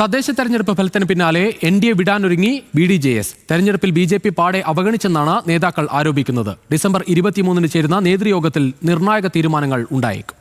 തദ്ദേശ തെരഞ്ഞെടുപ്പ് ഫലത്തിന് പിന്നാലെ എൻ ഡി എ വിടാനൊരുങ്ങി ബി ഡി ജെ എസ്. തെരഞ്ഞെടുപ്പിൽ ബി ജെ പി പാടെ അവഗണിച്ചെന്നാണ് നേതാക്കൾ ആരോപിക്കുന്നത്. ഡിസംബർ ഇരുപത്തിമൂന്നിന് ചേരുന്ന നേതൃയോഗത്തിൽ നിർണായക തീരുമാനങ്ങൾ ഉണ്ടായേക്കും.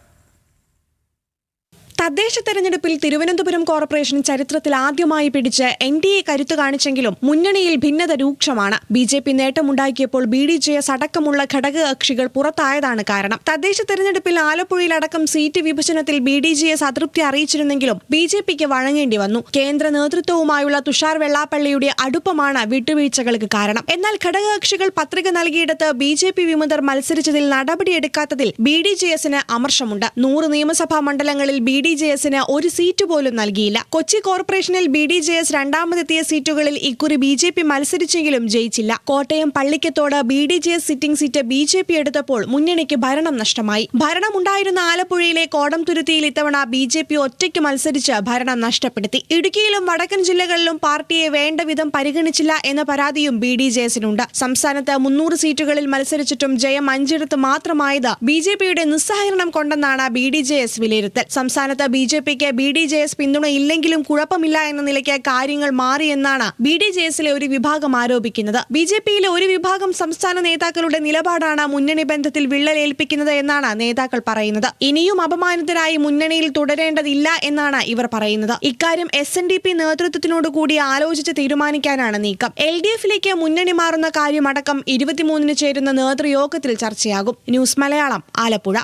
തദ്ദേശ തെരഞ്ഞെടുപ്പിൽ തിരുവനന്തപുരം കോർപ്പറേഷൻ ചരിത്രത്തിൽ ആദ്യമായി പിടിച്ച് എൻ ഡി എ കരുത്ത് കാണിച്ചെങ്കിലും മുന്നണിയിൽ ഭിന്നത രൂക്ഷമാണ്. ബി ജെ പി നേട്ടമുണ്ടാക്കിയപ്പോൾ ബി ഡി ജെ എസ് അടക്കമുള്ള ഘടകകക്ഷികൾ പുറത്തായതാണ് കാരണം. തദ്ദേശ തെരഞ്ഞെടുപ്പിൽ ആലപ്പുഴയിലടക്കം സീറ്റ് വിഭജനത്തിൽ ബി ഡി ജെ എസ് അതൃപ്തി അറിയിച്ചിരുന്നെങ്കിലും ബി ജെ പിക്ക് വഴങ്ങേണ്ടി വന്നു. കേന്ദ്ര നേതൃത്വവുമായുള്ള തുഷാർ വെള്ളാപ്പള്ളിയുടെ അടുപ്പമാണ് വിട്ടുവീഴ്ചകൾക്ക് കാരണം. എന്നാൽ ഘടകകക്ഷികൾ പത്രിക നൽകിയിടത്ത് ബി ജെ പി വിമതർ മത്സരിച്ചതിൽ നടപടിയെടുക്കാത്തതിൽ ബി ഡി ജെ എസിന് അമർഷമുണ്ട്. നൂറ് നിയമസഭാ മണ്ഡലങ്ങളിൽ ബി ഡി ജെ എസിന് ഒരു സീറ്റ് പോലും നൽകിയില്ല. കൊച്ചി കോർപ്പറേഷനിൽ ബി ഡി ജെ എസ് രണ്ടാമതെത്തിയ സീറ്റുകളിൽ ഇക്കുറി ബി ജെ പി മത്സരിച്ചെങ്കിലും ജയിച്ചില്ല. Kottayam Pallikkathodu B D J S sitting seat B J P എടുത്തപ്പോൾ മുന്നണിക്ക് ഭരണം നഷ്ടമായി. ഭരണമുണ്ടായിരുന്ന ആലപ്പുഴയിലെ കോടംതുരുത്തിയിൽ ഇത്തവണ ബി ജെ പി ഒറ്റയ്ക്ക് മത്സരിച്ച് ഭരണം നഷ്ടപ്പെടുത്തി. ഇടുക്കിയിലും വടക്കൻ ജില്ലകളിലും പാർട്ടിയെ വേണ്ട വിധം പരിഗണിച്ചില്ല എന്ന പരാതിയും ബി ഡി ജെ എസിനുണ്ട് സംസ്ഥാനത്ത് മുന്നൂറ് സീറ്റുകളിൽ മത്സരിച്ചിട്ടും ജയം അഞ്ചിടത്ത് മാത്രമായത് ബി ജെ പിയുടെ നിസ്സഹകരണം കൊണ്ടെന്നാണ് ബി ഡി ജെ എസ് വിലയിരുത്തൽ. സംസ്ഥാനത്ത് ബി ജെ പിക്ക് ബി ഡി ജെ എസ് പിന്തുണയില്ലെങ്കിലും കുഴപ്പമില്ല എന്ന നിലയ്ക്ക് കാര്യങ്ങൾ മാറിയെന്നാണ് ബി ഡി ജെ എസിലെ ഒരു വിഭാഗം ആരോപിക്കുന്നത്. ബി ജെ പിയിലെ ഒരു വിഭാഗം സംസ്ഥാന നേതാക്കളുടെ നിലപാടാണ് മുന്നണി ബന്ധത്തിൽ വിള്ളലേൽപ്പിക്കുന്നത് എന്നാണ് നേതാക്കൾ പറയുന്നത്. ഇനിയും അപമാനിതരായി മുന്നണിയിൽ തുടരേണ്ടതില്ല എന്നാണ് ഇവർ പറയുന്നത്. ഇക്കാര്യം എസ് എൻ ഡി പി നേതൃത്വത്തിനോട് കൂടി ആലോചിച്ച് തീരുമാനിക്കാനാണ് നീക്കം. എൽ ഡി എഫിലേക്ക് മുന്നണി മാറുന്ന കാര്യമടക്കം ഇരുപത്തിമൂന്നിന് ചേരുന്ന നേതൃയോഗത്തിൽ ചർച്ചയാകും. ന്യൂസ് മലയാളം ആലപ്പുഴ.